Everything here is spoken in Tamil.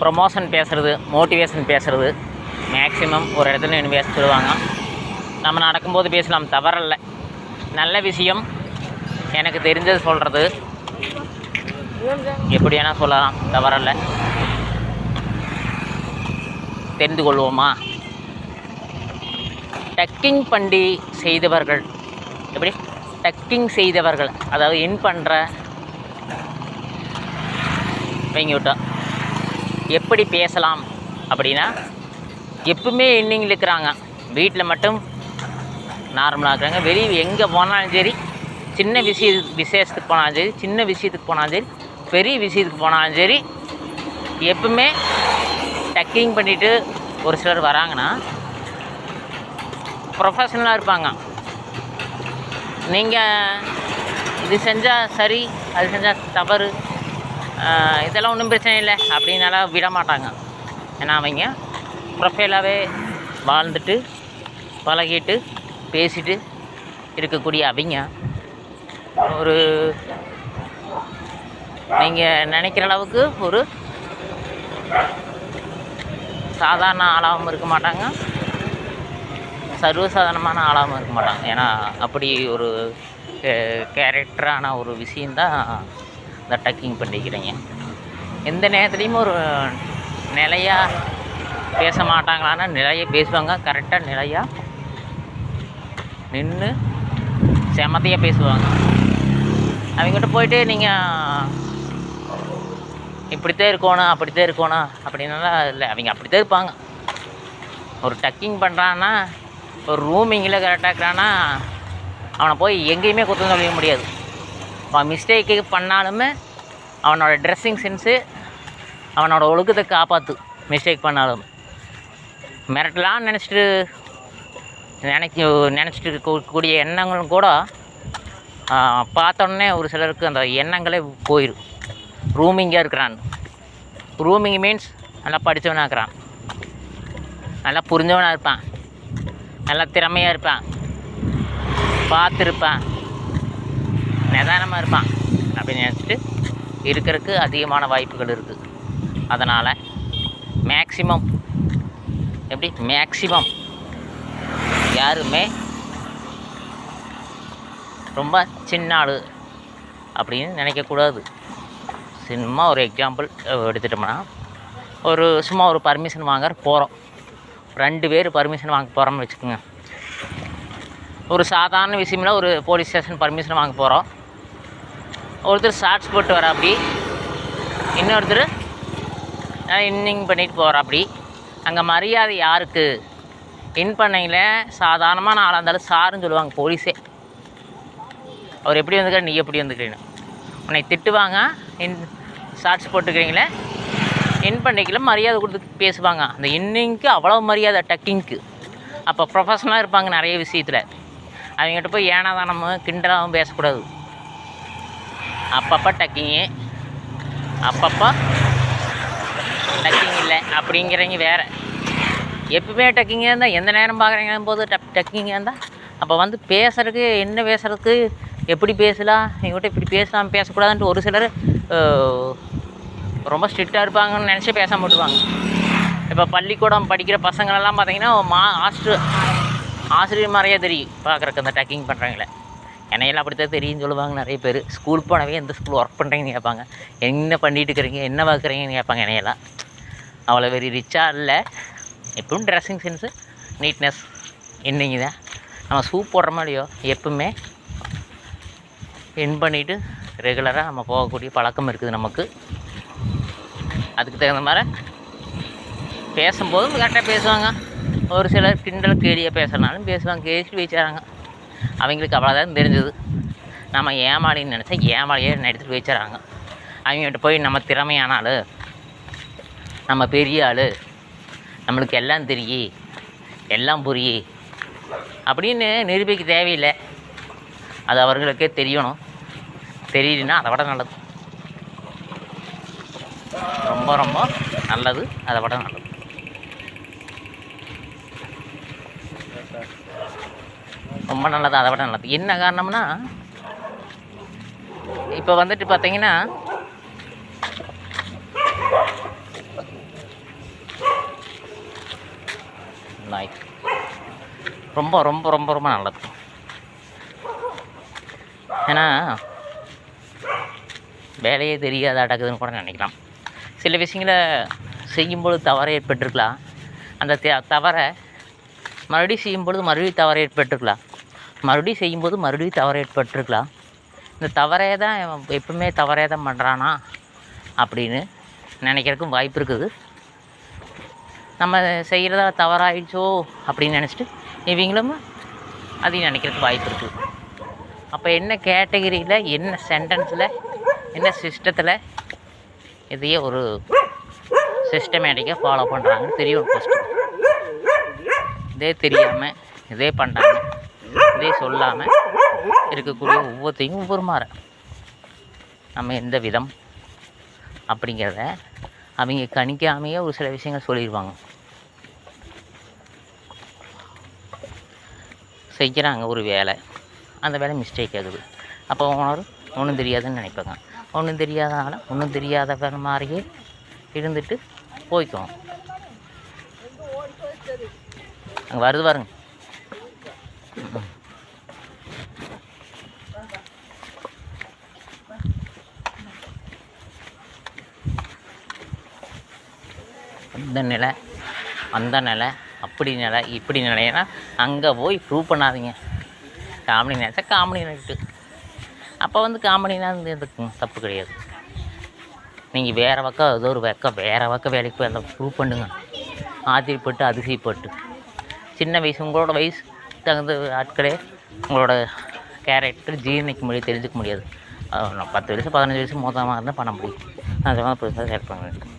ப்ரொமோஷன் பேசுகிறது மோட்டிவேஷன் பேசுகிறது மேக்ஸிமம் ஒரு இடத்துல நின்று பேச சொல்லுவாங்க. நம்ம நடக்கும்போது பேசலாம் தவறல்ல. நல்ல விஷயம் எனக்கு தெரிஞ்சது சொல்கிறது எப்படி வேணால் சொல்லலாம் தவறல்ல. தெரிந்து கொள்வோமா? டக்கிங் பண்டி செய்தவர்கள் எப்படி? டக்கிங் செய்தவர்கள் அதாவது இன் பண்ணுற வாங்கி விட்டோம். எப்படி பேசலாம் அப்படின்னா எப்பவுமே இன்னிங்கில் இருக்கிறாங்க. வீட்டில் மட்டும் நார்மலாக இருக்கிறாங்க. வெளியே எங்கே போனாலும் சரி சின்ன விஷய விசேஷத்துக்கு போனாலும் சரி சின்ன விஷயத்துக்கு போனாலும் சரி பெரிய விஷயத்துக்கு போனாலும் சரி எப்பவுமே டக்கிங் பண்ணிவிட்டு ஒரு சிலர் வராங்கன்னா ப்ரொஃபஷனலாக இருப்பாங்க. நீங்கள் இது செஞ்சால் சரி அது செஞ்சால் தவறு இதெல்லாம் ஒன்றும் பிரச்சனை இல்லை அப்படின்னாலாம் விட மாட்டாங்க. ஏன்னா அவங்க ப்ரொஃபைலாகவே வாழ்ந்துட்டு பழகிட்டு பேசிட்டு இருக்கக்கூடிய அவங்க. ஒரு நீங்கள் நினைக்கிற அளவுக்கு ஒரு சாதாரண ஆளாகவும் இருக்க மாட்டாங்க. சர்வசாதாரணமான ஆளாகவும் இருக்க மாட்டாங்க. ஏன்னா அப்படி ஒரு கேரக்டரான ஒரு விஷயந்தான் இந்த டக்கிங் பண்ணிக்கிறீங்க. எந்த நேரத்துலையும் ஒரு நிலையாக பேச மாட்டாங்களான்னா நிலைய பேசுவாங்க. கரெக்டாக நிலையாக நின்று செமத்தையாக பேசுவாங்க. அவங்ககிட்ட போயிட்டு நீங்கள் இப்படித்தான் இருக்கணும் அப்படித்தான் இருக்கணும் அப்படின்னாலாம் இல்லை. அவங்க அப்படித்தான் இருப்பாங்க. ஒரு டக்கிங் பண்ணுறான்னா ஒரு ரூமிங்கில் கரெக்டாக இருக்கிறான்னா அவனை போய் எங்கேயுமே குத்தம் சொல்ல முடியாது. அவன் மிஸ்டேக்கு பண்ணாலுமே அவனோட ட்ரெஸ்ஸிங் சென்ஸு அவனோட ஒழுக்கத்தை காப்பாற்று மிஸ்டேக் பண்ணாலும். மிரட்டலாம்னு நினச்சிட்டு நினைக்க நினச்சிட்டு இருக்கக்கூடிய எண்ணங்களும் கூட பார்த்தோன்னே ஒரு சிலருக்கு அந்த எண்ணங்களே போயிடும் ரூமிங்காக இருக்கிறான். ரூமிங் மீன்ஸ் நல்லா படித்தவனாக இருக்கிறான். நல்லா புரிஞ்சவனாக இருப்பான். நல்லா திறமையாக இருப்பான். பார்த்துருப்பான். நிதானமாக இருப்பான் அப்படின்னு நினச்சிட்டு இருக்கிறதுக்கு அதிகமான வாய்ப்புகள் இருக்குது அதனால் மேக்சிமம் எப்படி? மேக்சிமம் யாருமே ரொம்ப சின்ன ஆள் அப்படின்னு நினைக்கக்கூடாது. சும்மா ஒரு எக்ஸாம்பிள் எடுத்துட்டோம்னா ஒரு சும்மா ஒரு பர்மிஷன் வாங்க போகிறோம் ரெண்டு பேர் பர்மிஷன் வாங்க போகிறோம்னு வச்சுக்கோங்க. ஒரு சாதாரண விஷயம்ல ஒரு போலீஸ் ஸ்டேஷன் பர்மிஷன் வாங்க போகிறோம் ஒருத்தர் ஷார்ட்ஸ் போட்டு வராப்படி இன்னொருத்தர் இன்னிங் பண்ணிட்டு போகிற அப்படி அங்கே மரியாதை யாருக்கு? இன் பண்ணையில் சாதாரணமாக நாலாக இருந்தாலும் சாருன்னு சொல்லுவாங்க போலீஸே அவர் எப்படி வந்துக்கிற நீ எப்படி வந்துக்கிறீன்னு உன்னை திட்டுவாங்க இன் ஷார்ட்ஸ் போட்டுக்கிறீங்களே. இன் பண்ணிக்கல மரியாதை கொடுத்து பேசுவாங்க. அந்த இன்னிங்க்கு அவ்வளோ மரியாதை டக்கிங்க்கு அப்போ ப்ரொஃபஷனலாக இருப்பாங்க நிறைய விஷயத்தில். அவங்ககிட்ட போய் ஏனாதானமும் கிண்டலாகவும் பேசக்கூடாது. அப்பப்போ டக்கிங்கு அப்பப்போ டக்கிங் இல்லை. அப்படிங்கிறவங்க வேறு. எப்பவுமே டக்கிங்காக இருந்தால் எந்த நேரம் பார்க்குறீங்க போது டப் டக்கிங்காக இருந்தால் அப்போ வந்து பேசுறதுக்கு என்ன பேசுறதுக்கு எப்படி பேசலாம் எங்கள்கிட்ட இப்படி பேசலாம் பேசக்கூடாதுன்ட்டு ஒரு சிலர் ரொம்ப ஸ்ட்ரிக்டாக இருப்பாங்கன்னு நினச்சி பேச மாட்டுவாங்க இப்போ பள்ளிக்கூடம் படிக்கிற பசங்களெல்லாம் பார்த்தீங்கன்னா மா ஆஸ்ட்ரு ஆசிரியர் மாதிரியே தெரியும். பார்க்குறக்கு அந்த டக்கிங் பண்ணுறாங்களே என்னையெல்லாம் அப்படித்தான் தெரியும்னு சொல்லுவாங்க நிறைய பேர். ஸ்கூல் போனவே எந்த ஸ்கூல் ஒர்க் பண்ணுறீங்கன்னு கேட்பாங்க. என்ன பண்ணிட்டு இருக்கிறீங்க? என்ன பார்க்குறீங்கன்னு கேட்பாங்க என்னையெல்லாம். அவ்வளோ வெரி ரிச்சாக இல்லை. எப்பவும் ட்ரெஸ்ஸிங் சென்ஸு நீட்னஸ் என்னங்க தான் நம்ம சூப் போடுற மாதிரியோ எப்பவுமே என் பண்ணிவிட்டு ரெகுலராக நம்ம போகக்கூடிய பழக்கம் இருக்குது நமக்கு. அதுக்கு தகுந்த மாதிரி பேசும்போதும் கரெக்டாக பேசுவாங்க. ஒரு சிலர் கிண்டல் கேலியாக பேசுகிறனாலும் பேசுவாங்க. கேட்டு வச்சாராங்க அவங்களுக்கு அவ்வளோதான் தெரிஞ்சது. நம்ம ஏமாளின்னு நினச்சா ஏமாளியே எடுத்துகிட்டு வச்சுறாங்க அவங்ககிட்ட போய் நம்ம திறமையான ஆள் நம்ம பெரிய ஆள் நம்மளுக்கு எல்லாம் தெரியும் எல்லாம் புரியும் அப்படின்னு நிரூபிக்க தேவையில்லை. அது அவர்களுக்கே தெரியணும். தெரியலனா அதை விட நல்லது. ரொம்ப ரொம்ப நல்லது. அதை விட நல்லது. ரொம்ப நல்லது அதை விட நல்லது. என்ன காரணம்னா இப்போ வந்துட்டு பார்த்தீங்கன்னா ரொம்ப ரொம்ப ரொம்ப ரொம்ப நல்லது. ஏன்னா வேலையே தெரியாத அடக்குதுன்னு கூட நினைக்கலாம். சில விஷயங்களை செய்யும்பொழுது தவறு ஏற்பட்டுருக்கலாம். அந்த தவறை மறுபடியும் செய்யும்பொழுது மறுபடியும் தவறு ஏற்பட்டுருக்கலாம். மறுபடியும் செய்யும்போது மறுபடியும் தவறு ஏற்பட்டிருக்கலாம் இந்த தவறே தான் எப்பவுமே தவறே தான் பண்ணுறானா அப்படின்னு நினைக்கிறதுக்கும் வாய்ப்பு இருக்குது. நம்ம செய்கிறதா தவறாயிடுச்சோ அப்படின்னு நினச்சிட்டு இவங்களும் அதையும் நினைக்கிறதுக்கு வாய்ப்பு இருக்குது. அப்போ என்ன கேட்டகரியில் என்ன சென்டென்ஸில் என்ன சிஸ்டத்தில் இதையே ஒரு சிஸ்டமேட்டிக்காக ஃபாலோ பண்ணுறாங்கன்னு தெரியும் ஃபஸ்ட்டு இதே தெரியாமல் இதே பண்ணுறாங்க இதே சொல்லாமல் இருக்கக்கூடிய ஒவ்வொருத்தையும் ஒவ்வொரு மாற. நம்ம எந்த விதம் அப்படிங்கிறத அவங்க கணிக்காமையே ஒரு சில விஷயங்கள் சொல்லிடுவாங்க செய்கிறாங்க ஒரு வேலை அந்த வேலை மிஸ்டேக் ஆகுது. அப்போ ஓனர் ஒன்றும் தெரியாதுன்னு நினைப்பாங்க. ஒன்றும் தெரியாதனால ஒன்றும் தெரியாதவன் மாதிரியே இருந்துட்டு போய்க்குவோம் அங்கே வருது பாருங்க. இந்த நிலை அந்த நிலை அப்படி நிலை இப்படி நிலைன்னா அங்கே போய் ப்ரூவ் பண்ணாதீங்க. காமெடி நினச்சா காமெடி நினைட்டு அப்போ வந்து காமெடினா வந்து எதுக்கும்? தப்பு கிடையாது. நீங்கள் வேறு பக்கம் ஏதோ ஒரு பக்கம் வேறு பக்கம் வேலைக்கு போய் அதை ப்ரூவ் பண்ணுங்க. ஆத்திரப்பட்டு அதிசயப்பட்டு சின்ன வயசு உங்களோட வயசு தகுந்த ஆட்களே உங்களோட கேரக்டர் ஜீரணிக்க முடியாது தெரிஞ்சுக்க முடியாது. நான் பத்து வயசு பதினஞ்சு வயசு மொத்தமாக இருந்தால் பண்ண முடியும். அதெல்லாம் பெருசாக செலக்ட் பண்ண